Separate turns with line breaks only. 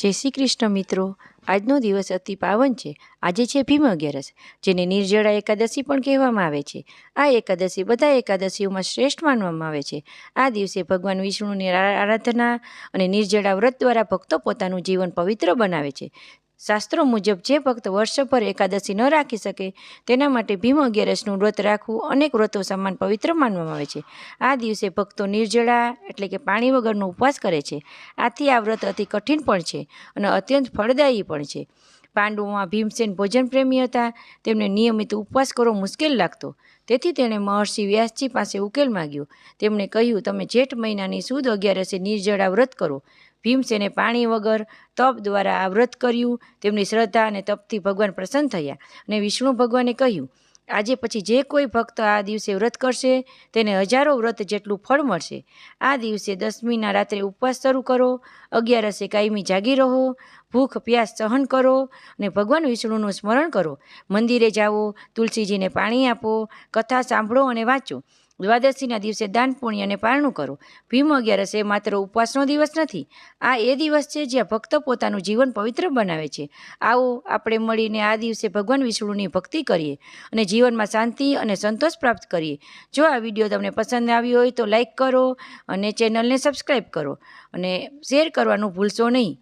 જય શ્રી કૃષ્ણ મિત્રો. આજનો દિવસ અતિ પાવન છે. આજે છે ભીમ અગિયારસ, જેને નિર્જળા એકાદશી પણ કહેવામાં આવે છે. આ એકાદશી બધા એકાદશીઓમાં શ્રેષ્ઠ માનવામાં આવે છે. આ દિવસે ભગવાન વિષ્ણુની આરાધના અને નિર્જળા વ્રત દ્વારા ભક્તો પોતાનું જીવન પવિત્ર બનાવે છે. શાસ્ત્રો મુજબ જે ભક્ત વર્ષભર એકાદશી ન રાખી શકે, તેના માટે ભીમ અગિયારસનું વ્રત રાખવું અનેક વ્રતો સમાન પવિત્ર માનવામાં આવે છે. આ દિવસે ભક્તો નિર્જળા એટલે કે પાણી વગરનો ઉપવાસ કરે છે. આથી આ વ્રત અતિ કઠિન પણ છે અને અત્યંત ફળદાયી પણ છે. પાંડવોમાં ભીમસેન ભોજન પ્રેમી હતા. તેમને નિયમિત ઉપવાસ કરવો મુશ્કેલ લાગતો. તેથી તેણે મહર્ષિ વ્યાસજી પાસે ઉકેલ માગ્યો. તેમણે કહ્યું, તમે જેઠ મહિનાની સુદ અગિયારસે નિર્જળા વ્રત કરો. ભીમસેને પાણી વગર તપ દ્વારા આ વ્રત કર્યું. તેમની શ્રદ્ધા અને તપથી ભગવાન પ્રસન્ન થયા. અને વિષ્ણુ ભગવાને કહ્યું, આજે પછી જે કોઈ ભક્ત આ દિવસે વ્રત કરશે, તેને હજારો વ્રત જેટલું ફળ મળશે. આ દિવસે દસમીના રાત્રે ઉપવાસ શરૂ કરો. અગિયારસે કાયમી જાગી રહો. ભૂખ, પ્યાસ સહન કરો અને ભગવાન વિષ્ણુનું સ્મરણ કરો. મંદિરે જાઓ, તુલસીજીને પાણી આપો, કથા સાંભળો અને વાંચો. દ્વાદશીના દિવસે દાન, પુણ્ય અને પારણું કરો. ભીમ અગિયારસ એ માત્ર ઉપવાસનો દિવસ નથી. આ એ દિવસ છે જ્યાં ભક્ત પોતાનું જીવન પવિત્ર બનાવે છે. આવો આપણે મળીને આ દિવસે ભગવાન વિષ્ણુની ભક્તિ કરીએ અને જીવનમાં શાંતિ અને સંતોષ પ્રાપ્ત કરીએ. જો આ વીડિયો તમને પસંદ આવ્યો હોય તો લાઈક કરો અને ચેનલને સબસ્ક્રાઈબ કરો અને શેર કરવાનું ભૂલશો નહીં.